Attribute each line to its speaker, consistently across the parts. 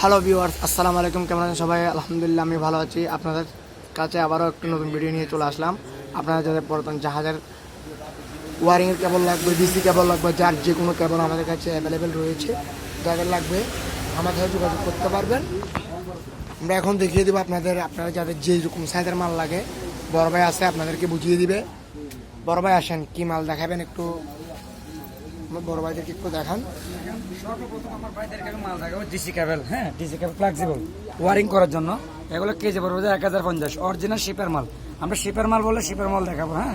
Speaker 1: Hello viewers আসসালামু আলাইকুম, কেমন আছেন সবাই? আলহামদুলিল্লাহ, আমি ভালো আছি। আপনাদের কাছে আবারও একটি নতুন ভিডিও নিয়ে চলে আসলাম। আপনারা যাদের পুরাতন জাহাজের ওয়ারিংয়ের কেবল লাগবে ডিসি কেবল লাগবে, যার যে কোনো কেবল আমাদের কাছে অ্যাভেলেবেল রয়েছে, যাদের লাগবে আমাদের যোগাযোগ করতে পারবেন। আমরা এখন দেখিয়ে দেবো আপনাদের, আপনারা যাদের যে রকম সাইজের মাল লাগে, বড় ভাই আছে, আপনাদেরকে বুঝিয়ে দিবে। বড় ভাই আসেন, কি মাল দেখাবেন একটু? বড় ভাইদেরকে একটু দেখান।
Speaker 2: মাল দেখাবো, ডিসি হ্যাঁ? ডিসি ওয়ারিং করার জন্য। এগুলো কেজি পড়বে এক হাজার পঞ্চাশ। অরিজিনাল শিপের মাল। আমরা শিপের মাল বলে শিপের মাল দেখাবো হ্যাঁ?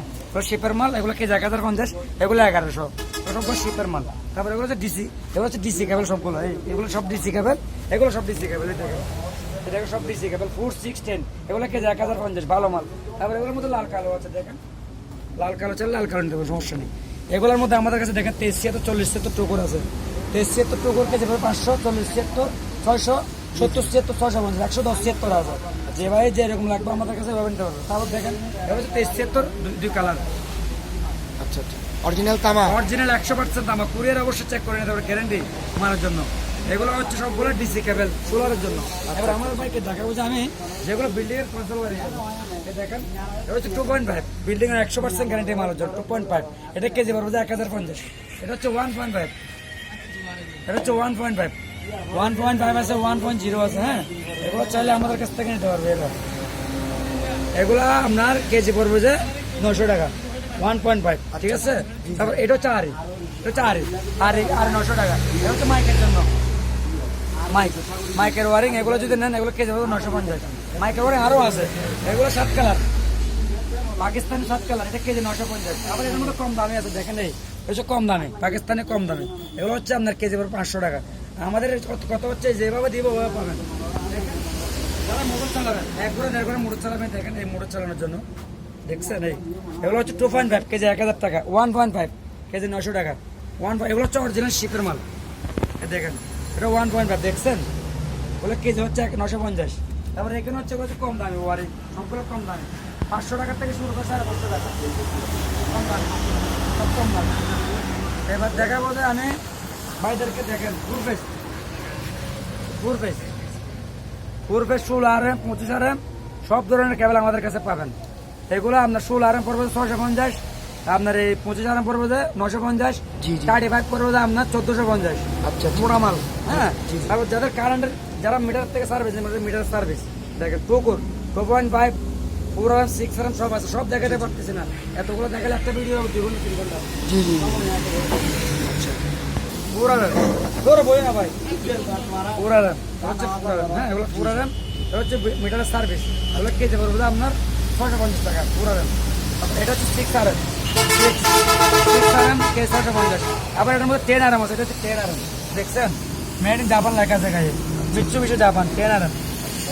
Speaker 2: শিপের মাল, এগুলো কেজি এক হাজার পঞ্চাশ। এগুলো এগারোশো। সবগুলো শিপের মাল। তারপরে এগুলো হচ্ছে ডিসি। এগুলো হচ্ছে ডিসি কেবল সবগুলো এগুলো সব ডিসি কেবল। এগুলো সব ডিসি কেবল দেখো সব DC cable. Four six ten এগুলো কেজি এক হাজার পঞ্চাশ। ভালো মাল। তারপরে এগুলোর মধ্যে লাল কালো আছে, দেখেন। লাল কালো চাল লাল কালো নেব, সমস্যা নেই। এগুলোর মধ্যে আমাদের কাছে দেখেন তেইশ ছিয়াত্তর চল্লিশ ছিয়াত্তর টুকুর আছে। তেইশ ছিয়াত্তর টুকুর কেজি পড়বে পাঁচশো চল্লিশ ছিয়াত্তর ছয়শো সত্তর ছিয়াত্তর ছয়শো পঞ্চাশ একশো দশ ছিয়াত্তর আছে। যে ভাই যেরকম লাগবে আমাদের কাছে এভাবে নিতে পারবে। তারপর দেখেন এবার হচ্ছে তেইশ ছিয়াত্তর দুই- দুই কালার।
Speaker 1: আচ্ছা আচ্ছা। অরিজিনাল তামা?
Speaker 2: অরিজিনাল একশো পার্সেন্ট তামা। কুরিয়ার অবশ্যই চেক করে নিতে পারবে গ্যারেন্টি মারার জন্য। এগুলো হচ্ছে সবগুলো ডিসি কেবল সোলারের জন্য। এবার আমার ভাইকে দেখাবো যে আমি যেগুলো বিল্ডিং এর কনসোল দেখেন এটা হচ্ছে টু পয়েন্ট ফাইভ বিল্ডিং এর একশো পার্সেন্ট গ্যারেন্টি মারার জন্য টু পয়েন্ট ফাইভ এটা কেজি পড়বে এক হাজার পঞ্চাশ। এটা হচ্ছে ওয়ান পয়েন্ট ফাইভ এটা হচ্ছে one point five one point five আছে ওয়ান পয়েন্ট জিরো আছে হ্যাঁ? এগুলো চাইলে আমাদের কাছ থেকে নিতে পারবে এটা এগুলা আপনার কেজি পড়বে যে নশো টাকা ওয়ান পয়েন্ট ফাইভ ঠিক আছে? তারপর এটা হচ্ছে আরি এটা হচ্ছে আরি আরি আর নশো টাকা। এটা হচ্ছে মাইকের জন্য। মাইক, মাইকের ওয়ারিং, এগুলো যদি নেন, এগুলো কেজি পড়বে নশো পঞ্চাশ। মাইকের ওয়ারিং আরও আছে, এগুলো সাত কালার। পাকিস্তানি সাত কালার, এটা কেজি নশো পঞ্চাশ। আবার এর মধ্যে কম দামে আছে, দেখেন এই হচ্ছে কম দামে, পাকিস্তানি কম দামে। এগুলো হচ্ছে আপনার কেজি পড়বে পাঁচশো টাকা। আমাদের কত- হচ্ছে, যেভাবে দিব ওভাবে পাবেন। যারা মোটর চালাবেন এক করে দেড় করে মোটর চালাবেন, দেখেন এই মোটর চালানোর জন্য। দেখছেন এই, এগুলো হচ্ছে টু পয়েন্ট ফাইভ কেজি এক হাজার টাকা ওয়ান পয়েন্ট ফাইভ কেজি নশো টাকা। ওয়ান ফাইভ এগুলো হচ্ছে অরিজিনাল শিপের মাল। দেখেন। এটা ওয়ান পয়েন্ট ফাইভ দেখছেন? ওগুলো কেজি হচ্ছে এক নশো পঞ্চাশ। তারপরে এখানে হচ্ছে হচ্ছে কম দামে, ওয়ারিং। সবগুলো কম দামে। পাঁচশো টাকার থেকে শুরু করে সাড়ে পাঁচশো টাকা। কম দামে, সব কম দামে। এবার দেখাবো যে আমি ভাইদেরকে দেখেন ফুল ফেস ফুল ফেস পূর্বে ষোলো আর এম পঁচিশ আর এম সব ধরনের কেবল আমাদের কাছে পাবেন। এগুলো আপনার ষোলো আর এম পড়বে ছশো পঞ্চাশ আপনার এই পঁচিশ এম পড়বে যে নশো পঞ্চাশ। থার্টি ফাইভ পড়বে যে আপনার চোদ্দশো পঞ্চাশ।
Speaker 1: আচ্ছা আচ্ছা।
Speaker 2: মোটা মাল। হ্যাঁ। তারপর যাদের কারেন্টের যারা মিটার থেকে সার্ভিস মিটার সার্ভিস দেখেন টুকুর টু পয়েন্ট ফাইভ ফোর আর সিক্স আর সব আছে। সব দেখাতে পারতেছি না। এতগুলো দেখালে একটা ভিডিও দ্বিগুণ তিন ঘণ্টা।
Speaker 1: জি জি
Speaker 2: পুরা র্যাম। তোর বই না ভাই। পুরা হচ্ছে পুরা হ্যাঁ এগুলো পুরা র্যাম। এটা হচ্ছে মিটারের সার্ভিস এগুলো কেজি পড়বে আপনার ছশো পঞ্চাশ টাকা পুরা র্যাম। এটা হচ্ছে সিক্স আর আবার টেন আর এম আছে দেখছেন? জাপান লেখা আছে মিচ্ছু মিশু জাপান টেন আর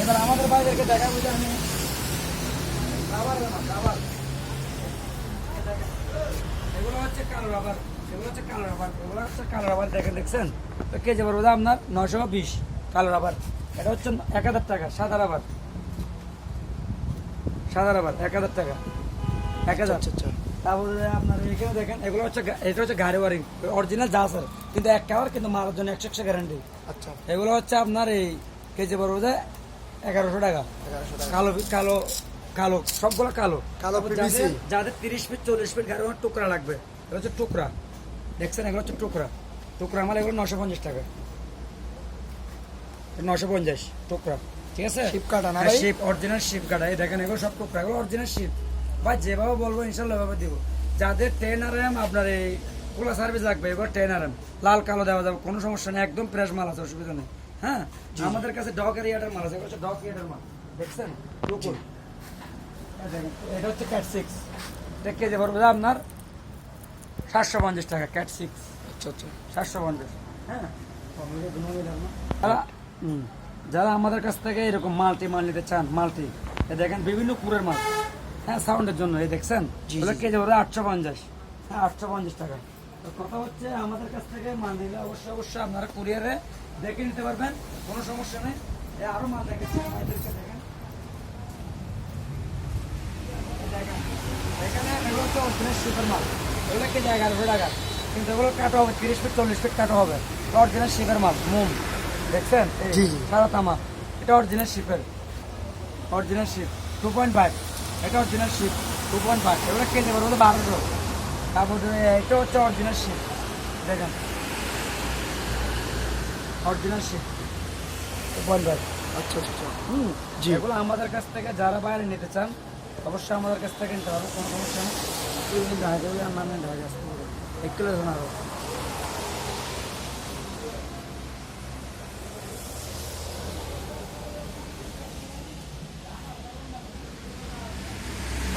Speaker 2: এবার আমাদের বাইরেকে দেখাবো রাবার দেখছেন? তো আপনার নশো বিশ, কালো রাবার এটা হচ্ছে এক হাজার টাকা, সাদা রাবার সাদা রাবার এক হাজার টাকা। এক হাজার।
Speaker 1: আচ্ছা আচ্ছা।
Speaker 2: তারপরে আপনার এখানে দেখেন এগুলো হচ্ছে এটা হচ্ছে গাড়ি ওয়ারিং অরিজিনাল যা স্যার। কিন্তু এক কাবার কিন্তু মারার জন্য একশো একশো গ্যারান্টি
Speaker 1: আচ্ছা।
Speaker 2: এগুলো হচ্ছে আপনার এই কেজি পড়বে যে এগারোশো টাকা। কালো কালো কালো সবগুলো কালো।
Speaker 1: কালো
Speaker 2: যাদের- তিরিশ ফিট চল্লিশ ফিট গাড়ি টুকরা লাগবে এগুলো হচ্ছে টুকরা। দেখছেন এগুলো হচ্ছে টুকরা। টুকরা আমার এগুলো নশো পঞ্চাশ টাকা। নশো পঞ্চাশ টুকরা। ঠিক আছে?
Speaker 1: শিপ কাটা না
Speaker 2: শিপ অরিজিনাল শিপ কাটা এই দেখেন এগুলো সব টুকরা এগুলো অরিজিনাল শিপ। বা যেভাবে বলব ইনশাল্লাহ ভাবে দিব। যাদের টেন আর এম আপনার এই খোলা সার্ভিস লাগবে এবার টেন আর এম লাল কালো দেওয়া যাবে কোনো সমস্যা নেই একদম ফ্রেশ মাল আছে অসুবিধা নেই। হ্যাঁ? আমাদের কাছে ডক এরিয়াটার মাল আছে হচ্ছে ডক এরিয়াটার মাল। দেখছেন? এটা হচ্ছে ক্যাট সিক্স এটা কেজি পড়বে আপনার সাতশো পঞ্চাশ টাকা ক্যাট সিক্স
Speaker 1: আচ্ছা আচ্ছা।
Speaker 2: সাতশো পঞ্চাশ হ্যাঁ? যারা আমাদের কাছ থেকে এরকম মাল্টি মাল নিতে চান মাল্টি দেখেন বিভিন্ন কুরের মাল। হ্যাঁ সাউন্ডের জন্য এই দেখছেন? ওগুলো কেজি ওরা আটশো পঞ্চাশ। হ্যাঁ আটশো পঞ্চাশ টাকা। তো কথা হচ্ছে আমাদের কাছ থেকে মাল নিলে অবশ্যই অবশ্যই আপনারা কুরিয়ারে দেখে নিতে পারবেন কোনো সমস্যা নেই। এ আরও মাল দেখেছি আমাদেরকে দেখেন। এখানে এগুলো হচ্ছে অরিজিনাল শিপের মাল। এগুলো কেজি এগারোশো টাকা। কিন্তু এগুলো কাটা হবে তিরিশ ফিট চল্লিশ ফিট কাটা হবে। অরিজিনাল শিপের মাল মোম। দেখছেন। সাদা তামা এটা original শিপের। Original ship two point five এটা original ship two point five এগুলো কেজি পড়বে বারোশো তারপরে এটা হচ্ছে অরিজিনাল শিপ দেখেন। Original ship two point five
Speaker 1: আচ্ছা আচ্ছা
Speaker 2: হুম
Speaker 1: জি।
Speaker 2: এগুলো আমাদের কাছ থেকে যারা বাইরে নিতে চান অবশ্যই আমাদের কাছ থেকে নিতে পারব কোনো সমস্যা নেই। ঢাকা আমার নামে ঢাকা এক কিলো শোনাবো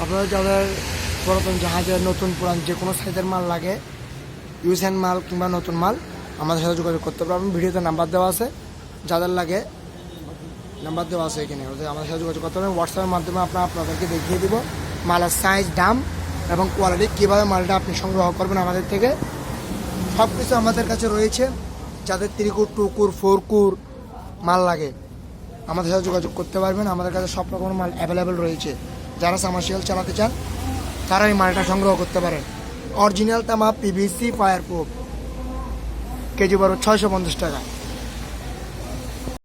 Speaker 1: আপনাদের যাদের পুরাতন জাহাজের নতুন পুরান যে কোনো সাইজের মাল লাগে ইউজ হ্যান্ড মাল কিংবা নতুন মাল, আমাদের সাথে যোগাযোগ করতে পারবেন। ভিডিওতে নাম্বার দেওয়া আছে। যাদের লাগে নাম্বার দেওয়া আছে এখানে। ওদের আমাদের সাথে যোগাযোগ করতে পারবেন। হোয়াটসঅ্যাপের মাধ্যমে আপনার আপনাদেরকে দেখিয়ে দিব মালের সাইজ দাম এবং কোয়ালিটি কীভাবে মালটা আপনি সংগ্রহ করবেন আমাদের থেকে। সব কিছু আমাদের কাছে রয়েছে। যাদের ত্রিকুর, টুকুর ফোর কুর মাল লাগে, আমাদের সাথে যোগাযোগ করতে পারবেন। আমাদের কাছে সব রকমের মাল অ্যাভেলেবেল রয়েছে। যারা সামার্শিয়াল চালাতে চান তারা এই মালটা সংগ্রহ করতে পারেন। অরিজিনাল তামা পিভিসি ফায়ার প্রুফ কেজি বারো ছয়শো পঞ্চাশ টাকা।